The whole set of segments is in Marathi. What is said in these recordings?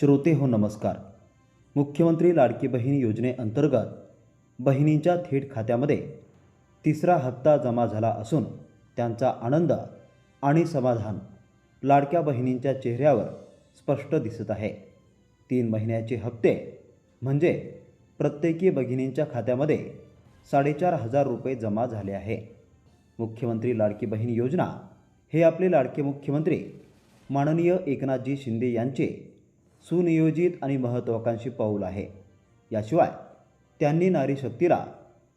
श्रोते हो नमस्कार. मुख्यमंत्री लाडकी बहीण योजनेअंतर्गत बहिणींच्या थेट खात्यामध्ये तिसरा हप्ता जमा झाला असून त्यांचा आनंद आणि समाधान लाडक्या बहिणींच्या चेहऱ्यावर स्पष्ट दिसत आहे. तीन महिन्याचे हप्ते म्हणजे प्रत्येकी बहिणींच्या खात्यामध्ये साडेचार हजार रुपये जमा झाले आहे. मुख्यमंत्री लाडकी बहीण योजना हे आपले लाडके मुख्यमंत्री माननीय एकनाथजी शिंदे यांचे सुनियोजित आणि महत्त्वाकांक्षी पाऊल आहे. याशिवाय त्यांनी नारी शक्तीला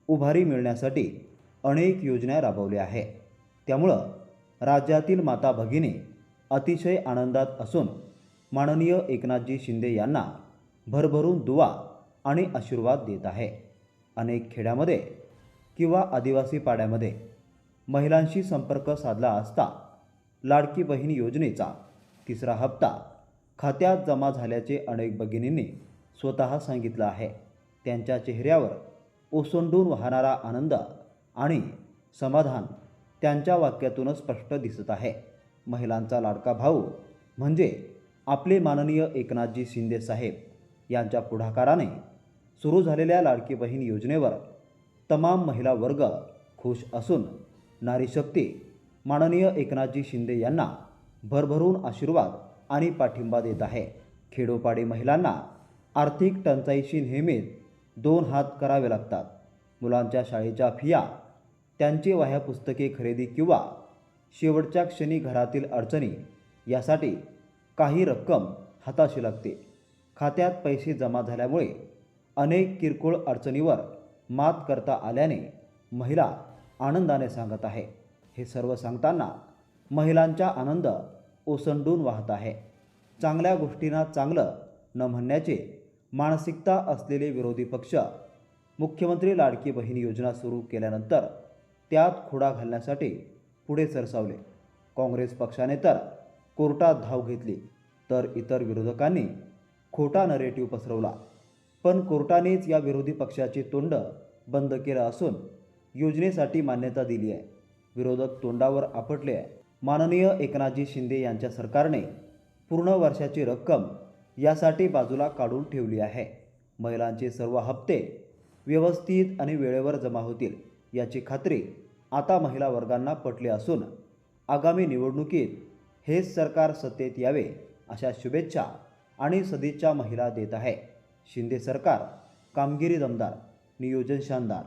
उभारी मिळण्यासाठी अनेक योजना राबवल्या आहे. त्यामुळं राज्यातील माता भगिनी अतिशय आनंदात असून माननीय एकनाथजी शिंदे यांना भरभरून दुवा आणि आशीर्वाद देत आहे. अनेक खेड्यामध्ये किंवा आदिवासी पाड्यामध्ये महिलांशी संपर्क साधला असता लाडकी बहीण योजनेचा तिसरा हप्ता खात्यात जमा झाल्याचे अनेक भगिनींनी स्वतः सांगितलं आहे. त्यांच्या चेहऱ्यावर ओसंडून वाहणारा आनंद आणि समाधान त्यांच्या वाक्यातूनच स्पष्ट दिसत आहे. महिलांचा लाडका भाऊ म्हणजे आपले माननीय एकनाथजी शिंदे साहेब यांच्या पुढाकाराने सुरू झालेल्या लाडकी बहीण योजनेवर तमाम महिला वर्ग खुश असून नारी शक्ती माननीय एकनाथजी शिंदे यांना भरभरून आशीर्वाद आणि पाठिंबा देत आहे. खेडोपाडी महिलांना आर्थिक टंचाईशी नेहमीच दोन हात करावे लागतात. मुलांच्या शाळेच्या फिया त्यांची वह्या पुस्तके खरेदी किंवा शेवटच्या क्षणी घरातील अडचणी यासाठी काही रक्कम हाताशी लागते. खात्यात पैसे जमा झाल्यामुळे अनेक किरकोळ अडचणीवर मात करता आल्याने महिला आनंदाने सांगत आहे. हे सर्व सांगताना महिलांचा आनंद ओसंडून वाहत आहे. चांगल्या गोष्टींना चांगलं न म्हणण्याचे मानसिकता असलेले विरोधी पक्ष मुख्यमंत्री लाडकी बहीण योजना सुरू केल्यानंतर त्यात खोडा घालण्यासाठी पुढे सरसावले. काँग्रेस पक्षाने तर कोर्टात धाव घेतली तर इतर विरोधकांनी खोटा नरेटिव्ह पसरवला. पण कोर्टानेच या विरोधी पक्षाचे तोंड बंद केलं असून योजनेसाठी मान्यता दिली आहे विरोधक तोंडावर आपटले आहे. माननीय एकनाथजी शिंदे यांच्या सरकारने पूर्ण वर्षाची रक्कम यासाठी बाजूला काढून ठेवली आहे. महिलांचे सर्व हप्ते व्यवस्थित आणि वेळेवर जमा होतील याची खात्री आता महिला वर्गांना पटली असून आगामी निवडणुकीत हेच सरकार सत्तेत यावे अशा शुभेच्छा आणि सदिच्छा महिला देत आहे. शिंदे सरकार कामगिरी दमदार नियोजन शानदार.